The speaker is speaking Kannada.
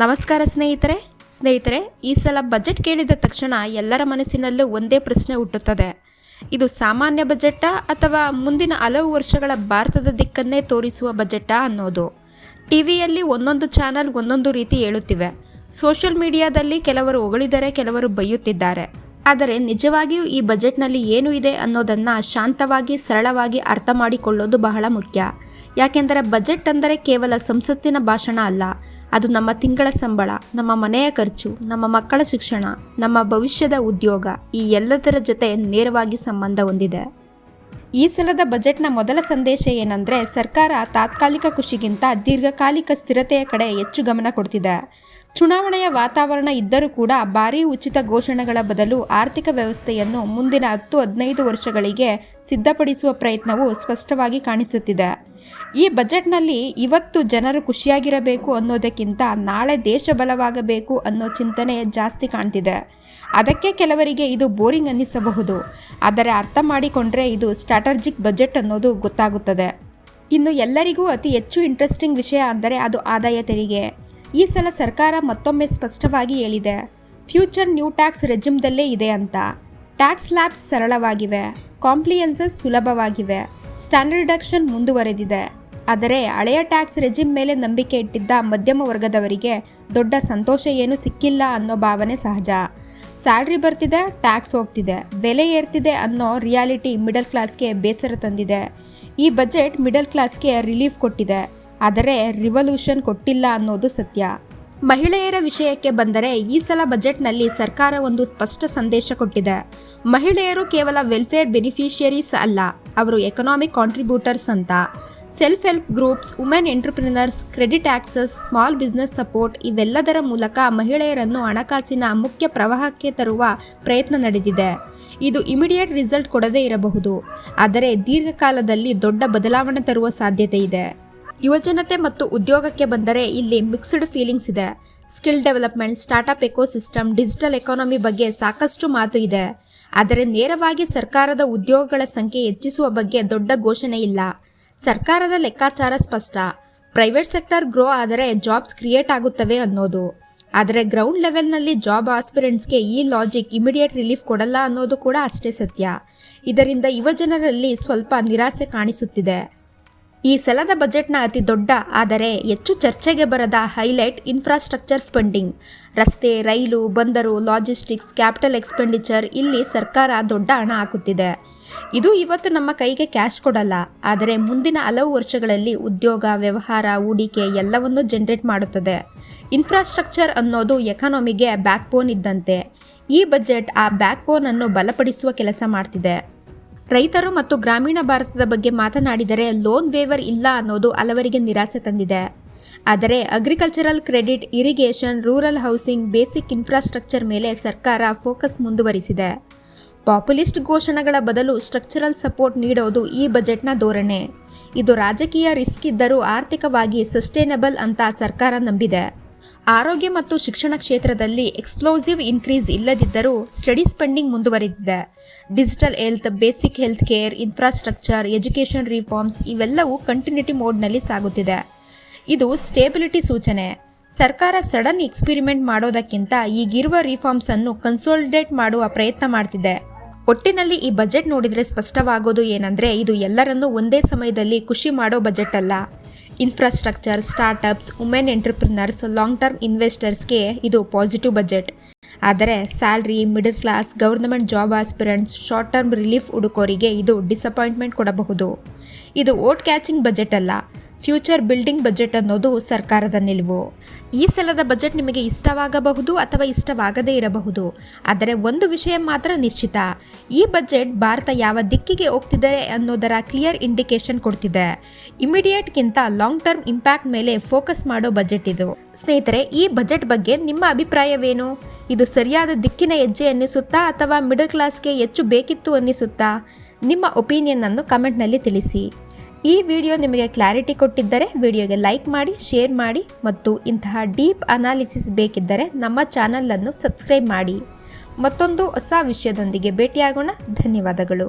ನಮಸ್ಕಾರ ಸ್ನೇಹಿತರೆ. ಸ್ನೇಹಿತರೆ, ಈ ಸಲ ಬಜೆಟ್ ಕೇಳಿದ ತಕ್ಷಣ ಎಲ್ಲರ ಮನಸ್ಸಿನಲ್ಲೂ ಒಂದೇ ಪ್ರಶ್ನೆ ಹುಟ್ಟುತ್ತದೆ. ಇದು ಸಾಮಾನ್ಯ ಬಜೆಟ್ಟಾ ಅಥವಾ ಮುಂದಿನ ಹಲವು ವರ್ಷಗಳ ಭಾರತದ ದಿಕ್ಕನ್ನೇ ತೋರಿಸುವ ಬಜೆಟ್ಟಾ ಅನ್ನೋದು. ಟಿವಿಯಲ್ಲಿ ಒಂದೊಂದು ಚಾನಲ್ ಒಂದೊಂದು ರೀತಿ ಹೇಳುತ್ತಿವೆ ಸೋಷಿಯಲ್ ಮೀಡಿಯಾದಲ್ಲಿ ಕೆಲವರು ಹೊಗಳಿದರೆ ಕೆಲವರು ಬೈಯುತ್ತಿದ್ದಾರೆ. ಆದರೆ ನಿಜವಾಗಿಯೂ ಈ ಬಜೆಟ್ನಲ್ಲಿ ಏನು ಇದೆ ಅನ್ನೋದನ್ನು ಶಾಂತವಾಗಿ, ಸರಳವಾಗಿ ಅರ್ಥ ಮಾಡಿಕೊಳ್ಳೋದು ಬಹಳ ಮುಖ್ಯ. ಯಾಕೆಂದರೆ ಬಜೆಟ್ ಅಂದರೆ ಕೇವಲ ಸಂಸತ್ತಿನ ಭಾಷಣ ಅಲ್ಲ. ಅದು ನಮ್ಮ ತಿಂಗಳ ಸಂಬಳ, ನಮ್ಮ ಮನೆಯ ಖರ್ಚು, ನಮ್ಮ ಮಕ್ಕಳ ಶಿಕ್ಷಣ, ನಮ್ಮ ಭವಿಷ್ಯದ ಉದ್ಯೋಗ, ಈ ಎಲ್ಲದರ ಜೊತೆ ನೇರವಾಗಿ ಸಂಬಂಧ ಹೊಂದಿದೆ. ಈ ಸಲದ ಬಜೆಟ್ನ ಮೊದಲ ಸಂದೇಶ ಏನಂದರೆ ಸರ್ಕಾರ ತಾತ್ಕಾಲಿಕ ಖುಷಿಗಿಂತ ದೀರ್ಘಕಾಲಿಕ ಸ್ಥಿರತೆಯ ಕಡೆ ಹೆಚ್ಚು ಗಮನ ಕೊಡ್ತಿದೆ. ಚುನಾವಣೆಯ ವಾತಾವರಣ ಇದ್ದರೂ ಕೂಡ ಭಾರೀ ಉಚಿತ ಘೋಷಣೆಗಳ ಬದಲು ಆರ್ಥಿಕ ವ್ಯವಸ್ಥೆಯನ್ನು ಮುಂದಿನ ಹತ್ತು ಹದಿನೈದು ವರ್ಷಗಳಿಗೆ ಸಿದ್ಧಪಡಿಸುವ ಪ್ರಯತ್ನವು ಸ್ಪಷ್ಟವಾಗಿ ಕಾಣಿಸುತ್ತಿದೆ. ಈ ಬಜೆಟ್ನಲ್ಲಿ ಇವತ್ತು ಜನರು ಖುಷಿಯಾಗಿರಬೇಕು ಅನ್ನೋದಕ್ಕಿಂತ ನಾಳೆ ದೇಶ ಬಲವಾಗಬೇಕು ಅನ್ನೋ ಚಿಂತನೆ ಜಾಸ್ತಿ ಕಾಣ್ತಿದೆ. ಅದಕ್ಕೆ ಕೆಲವರಿಗೆ ಇದು ಬೋರಿಂಗ್ ಅನ್ನಿಸಬಹುದು. ಆದರೆ ಅರ್ಥ ಮಾಡಿಕೊಂಡ್ರೆ ಇದು ಸ್ಟ್ರಾಟರ್ಜಿಕ್ ಬಜೆಟ್ ಅನ್ನೋದು ಗೊತ್ತಾಗುತ್ತದೆ. ಇನ್ನು ಎಲ್ಲರಿಗೂ ಅತಿ ಹೆಚ್ಚು ಇಂಟ್ರೆಸ್ಟಿಂಗ್ ವಿಷಯ ಅಂದರೆ ಅದು ಆದಾಯ ತೆರಿಗೆ. ಈ ಸಲ ಸರ್ಕಾರ ಮತ್ತೊಮ್ಮೆ ಸ್ಪಷ್ಟವಾಗಿ ಹೇಳಿದೆ, ಫ್ಯೂಚರ್ ನ್ಯೂ ಟ್ಯಾಕ್ಸ್ ರೆಜಿಮ್ದಲ್ಲೇ ಇದೆ ಅಂತ. ಟ್ಯಾಕ್ಸ್ ಲ್ಯಾಬ್ಸ್ ಸರಳವಾಗಿವೆ, ಕಾಂಪ್ಲಿಯನ್ಸಸ್ ಸುಲಭವಾಗಿವೆ, ಸ್ಟ್ಯಾಂಡರ್ಡಕ್ಷನ್ ಮುಂದುವರೆದಿದೆ. ಆದರೆ ಹಳೆಯ ಟ್ಯಾಕ್ಸ್ ರೆಜಿಮ್ ಮೇಲೆ ನಂಬಿಕೆ ಇಟ್ಟಿದ್ದ ಮಧ್ಯಮ ವರ್ಗದವರಿಗೆ ದೊಡ್ಡ ಸಂತೋಷ ಏನೂ ಸಿಕ್ಕಿಲ್ಲ ಅನ್ನೋ ಭಾವನೆ ಸಹಜ. ಸ್ಯಾಲ್ರಿ ಬರ್ತಿದೆ, ಟ್ಯಾಕ್ಸ್ ಹೋಗ್ತಿದೆ, ಬೆಲೆ ಏರ್ತಿದೆ ಅನ್ನೋ ರಿಯಾಲಿಟಿ ಮಿಡಲ್ ಕ್ಲಾಸ್ಗೆ ಬೇಸರ ತಂದಿದೆ. ಈ ಬಜೆಟ್ ಮಿಡಲ್ ಕ್ಲಾಸ್ಗೆ ರಿಲೀಫ್ ಕೊಟ್ಟಿದೆ. ಆದರೆ ರಿವಲ್ಯೂಷನ್ ಕೊಟ್ಟಿಲ್ಲ ಅನ್ನೋದು ಸತ್ಯ. ಮಹಿಳೆಯರ ವಿಷಯಕ್ಕೆ ಬಂದರೆ ಈ ಸಲ ಬಜೆಟ್ನಲ್ಲಿ ಸರ್ಕಾರ ಒಂದು ಸ್ಪಷ್ಟ ಸಂದೇಶ ಕೊಟ್ಟಿದೆ. ಮಹಿಳೆಯರು ಕೇವಲ ವೆಲ್ಫೇರ್ ಬೆನಿಫಿಷಿಯರೀಸ್ ಅಲ್ಲ, ಅವರು ಎಕನಾಮಿಕ್ ಕಾಂಟ್ರಿಬ್ಯೂಟರ್ಸ್ ಅಂತ. Self help groups women entrepreneurs credit access small business support ಇವೆಲ್ಲದರ ಮೂಲಕ ಮಹಿಳೆಯರನ್ನು ಹಣಕಾಸಿನ ಮುಖ್ಯ ಪ್ರವಾಹಕ್ಕೆ ತರುವ ಪ್ರಯತ್ನ ನಡೆದಿದೆ. ಇದು ಇಮಿಡಿಯೇಟ್ ರಿಸಲ್ಟ್ ಕೊಡದೇ ಇರಬಹುದು, ಆದರೆ ದೀರ್ಘಕಾಲದಲ್ಲಿ ದೊಡ್ಡ ಬದಲಾವಣೆ ತರುವ ಸಾಧ್ಯತೆ ಇದೆ. ಯುವಜನತೆ ಮತ್ತು ಉದ್ಯೋಗಕ್ಕೆ ಬಂದರೆ ಇಲ್ಲಿ ಮಿಕ್ಸ್ಡ್ ಫೀಲಿಂಗ್ಸ್ ಇದೆ. Skill development startup ecosystem, digital economy ಬಗ್ಗೆ ಸಾಕಷ್ಟು ಮಾತು ಇದೆ. ಆದರೆ ನೇರವಾಗಿ ಸರ್ಕಾರದ ಉದ್ಯೋಗಗಳ ಸಂಖ್ಯೆ ಹೆಚ್ಚಿಸುವ ಬಗ್ಗೆ ದೊಡ್ಡ ಘೋಷಣೆ ಇಲ್ಲ. ಸರ್ಕಾರದ ಲೆಕ್ಕಾಚಾರ ಸ್ಪಷ್ಟ. ಪ್ರೈವೇಟ್ ಸೆಕ್ಟರ್ ಗ್ರೋ ಆದರೆ ಜಾಬ್ಸ್ ಕ್ರಿಯೇಟ್ ಆಗುತ್ತವೆ ಅನ್ನೋದು. ಆದರೆ ಗ್ರೌಂಡ್ ಲೆವೆಲ್ನಲ್ಲಿ ಜಾಬ್ ಆಸ್ಪಿರೆಂಟ್ಸ್ಗೆ ಈ ಲಾಜಿಕ್ ಇಮಿಡಿಯೇಟ್ ರಿಲೀಫ್ ಕೊಡಲ್ಲ ಅನ್ನೋದು ಕೂಡ ಅಷ್ಟೇ ಸತ್ಯ. ಇದರಿಂದ ಯುವಜನರಲ್ಲಿ ಸ್ವಲ್ಪ ನಿರಾಸೆ ಕಾಣಿಸುತ್ತಿದೆ. ಈ ಸಲದ ಬಜೆಟ್ನ ಅತಿ ದೊಡ್ಡ, ಆದರೆ ಹೆಚ್ಚು ಚರ್ಚೆಗೆ ಬರದ ಹೈಲೈಟ್ ಇನ್ಫ್ರಾಸ್ಟ್ರಕ್ಚರ್ ಸ್ಪೆಂಡಿಂಗ್ ರಸ್ತೆ, ರೈಲು, ಬಂದರು ಲಾಜಿಸ್ಟಿಕ್ಸ್ ಕ್ಯಾಪಿಟಲ್ ಎಕ್ಸ್ಪೆಂಡಿಚರ್ ಇಲ್ಲಿ ಸರ್ಕಾರ ದೊಡ್ಡ ಹಣ ಹಾಕುತ್ತಿದೆ. ಇದು ಇವತ್ತು ನಮ್ಮ ಕೈಗೆ ಕ್ಯಾಶ್ ಕೊಡಲ್ಲ, ಆದರೆ ಮುಂದಿನ ಹಲವು ವರ್ಷಗಳಲ್ಲಿ ಉದ್ಯೋಗ, ವ್ಯವಹಾರ, ಹೂಡಿಕೆ ಎಲ್ಲವನ್ನೂ ಜನರೇಟ್ ಮಾಡುತ್ತದೆ. ಇನ್ಫ್ರಾಸ್ಟ್ರಕ್ಚರ್ ಅನ್ನೋದು ಎಕಾನಮಿಗೆ ಬ್ಯಾಕ್ ಬೋನ್ ಇದ್ದಂತೆ. ಈ ಬಜೆಟ್ ಆ ಬ್ಯಾಕ್ ಅನ್ನು ಬಲಪಡಿಸುವ ಕೆಲಸ ಮಾಡ್ತಿದೆ. ರೈತರು ಮತ್ತು ಗ್ರಾಮೀಣ ಭಾರತದ ಬಗ್ಗೆ ಮಾತನಾಡಿದರೆ ಲೋನ್ ವೇವರ್ ಇಲ್ಲ ಅನ್ನೋದು ಹಲವರಿಗೆ ನಿರಾಸೆ ತಂದಿದೆ. ಆದರೆ agricultural credit irrigation rural housing basic infrastructure ಮೇಲೆ ಸರ್ಕಾರ ಫೋಕಸ್ ಮುಂದುವರಿಸಿದೆ. ಪಾಪ್ಯುಲಿಸ್ಟ್ ಘೋಷಣೆಗಳ ಬದಲು ಸ್ಟ್ರಕ್ಚರಲ್ ಸಪೋರ್ಟ್ ನೀಡೋದು ಈ ಬಜೆಟ್ನ ಧೋರಣೆ. ಇದು ರಾಜಕೀಯ ರಿಸ್ಕ್ ಇದ್ದರೂ ಆರ್ಥಿಕವಾಗಿ ಸಸ್ಟೇನಬಲ್ ಅಂತ ಸರ್ಕಾರ ನಂಬಿದೆ. ಆರೋಗ್ಯ ಮತ್ತು ಶಿಕ್ಷಣ ಕ್ಷೇತ್ರದಲ್ಲಿ ಎಕ್ಸ್ಪ್ಲೋಸಿವ್ ಇನ್ಕ್ರೀಸ್ ಇಲ್ಲದಿದ್ದರೂ ಸ್ಟಡಿ ಸ್ಪೆಂಡಿಂಗ್ ಮುಂದುವರೆದಿದೆ. Digital health basic health care infrastructure education reforms ಇವೆಲ್ಲವೂ ಕಂಟಿನ್ಯೂಟಿ ಮೋಡ್ನಲ್ಲಿ ಸಾಗುತ್ತಿದೆ. ಇದು ಸ್ಟೇಬಿಲಿಟಿ ಸೂಚನೆ. ಸರ್ಕಾರ ಸಡನ್ ಎಕ್ಸ್ಪಿರಿಮೆಂಟ್ ಮಾಡೋದಕ್ಕಿಂತ ಈಗಿರುವ ರಿಫಾರ್ಮ್ಸ್ ಅನ್ನು ಕನ್ಸೋಲಿಡೇಟ್ ಮಾಡುವ ಪ್ರಯತ್ನ ಮಾಡ್ತಿದೆ. ಒಟ್ಟಿನಲ್ಲಿ ಈ ಬಜೆಟ್ ನೋಡಿದರೆ ಸ್ಪಷ್ಟವಾಗೋದು ಏನಂದರೆ ಇದು ಎಲ್ಲರನ್ನೂ ಒಂದೇ ಸಮಯದಲ್ಲಿ ಖುಷಿ ಮಾಡೋ ಬಜೆಟ್ ಅಲ್ಲ. Infrastructure startups women entrepreneurs long term ಇನ್ವೆಸ್ಟರ್ಸ್ಗೆ ಇದು ಪಾಸಿಟಿವ್ ಬಜೆಟ್ ಆದರೆ salary middle class government job aspirants short term relief ಹುಡುಕೋರಿಗೆ ಇದು ಡಿಸಪಾಯಿಂಟ್ಮೆಂಟ್ ಕೊಡಬಹುದು. ಇದು ಓಟ್ ಕ್ಯಾಚಿಂಗ್ ಬಜೆಟ್ ಅಲ್ಲ. ಫ್ಯೂಚರ್ ಬಿಲ್ಡಿಂಗ್ ಬಜೆಟ್ ಅನ್ನೋದು ಸರ್ಕಾರದ ನಿಲುವು. ಈ ಸಲದ ಬಜೆಟ್ ನಿಮಗೆ ಇಷ್ಟವಾಗಬಹುದು ಅಥವಾ ಇಷ್ಟವಾಗದೇ ಇರಬಹುದು. ಆದರೆ ಒಂದು ವಿಷಯ ಮಾತ್ರ ನಿಶ್ಚಿತ. ಈ ಬಜೆಟ್ ಭಾರತ ಯಾವ ದಿಕ್ಕಿಗೆ ಹೋಗ್ತಿದೆ ಅನ್ನೋದರ ಕ್ಲಿಯರ್ ಇಂಡಿಕೇಶನ್ ಕೊಡ್ತಿದೆ. ಇಮಿಡಿಯೇಟ್ಗಿಂತ ಲಾಂಗ್ ಟರ್ಮ್ ಇಂಪ್ಯಾಕ್ಟ್ ಮೇಲೆ ಫೋಕಸ್ ಮಾಡೋ ಬಜೆಟ್ ಇದು. ಸ್ನೇಹಿತರೆ, ಈ ಬಜೆಟ್ ಬಗ್ಗೆ ನಿಮ್ಮ ಅಭಿಪ್ರಾಯವೇನು? ಇದು ಸರಿಯಾದ ದಿಕ್ಕಿನ ಹೆಜ್ಜೆ ಅನ್ನಿಸುತ್ತಾ ಅಥವಾ ಮಿಡಲ್ ಕ್ಲಾಸ್ಗೆ ಹೆಚ್ಚು ಬೇಕಿತ್ತು ಅನ್ನಿಸುತ್ತಾ? ನಿಮ್ಮ ಒಪಿನಿಯನ್ ಅನ್ನು ಕಮೆಂಟ್ನಲ್ಲಿ ತಿಳಿಸಿ. ಈ ವಿಡಿಯೋ ನಿಮಗೆ ಕ್ಲಾರಿಟಿ ಕೊಟ್ಟಿದ್ದರೆ ವಿಡಿಯೋಗೆ ಲೈಕ್ ಮಾಡಿ, ಶೇರ್ ಮಾಡಿ ಮತ್ತು ಇಂತಹ ಡೀಪ್ ಅನಾಲಿಸಿಸ್ ಬೇಕಿದ್ದರೆ ನಮ್ಮ ಚಾನಲನ್ನು ಸಬ್ಸ್ಕ್ರೈಬ್ ಮಾಡಿ. ಮತ್ತೊಂದು ಹೊಸ ವಿಷಯದೊಂದಿಗೆ ಭೇಟಿಯಾಗೋಣ. ಧನ್ಯವಾದಗಳು.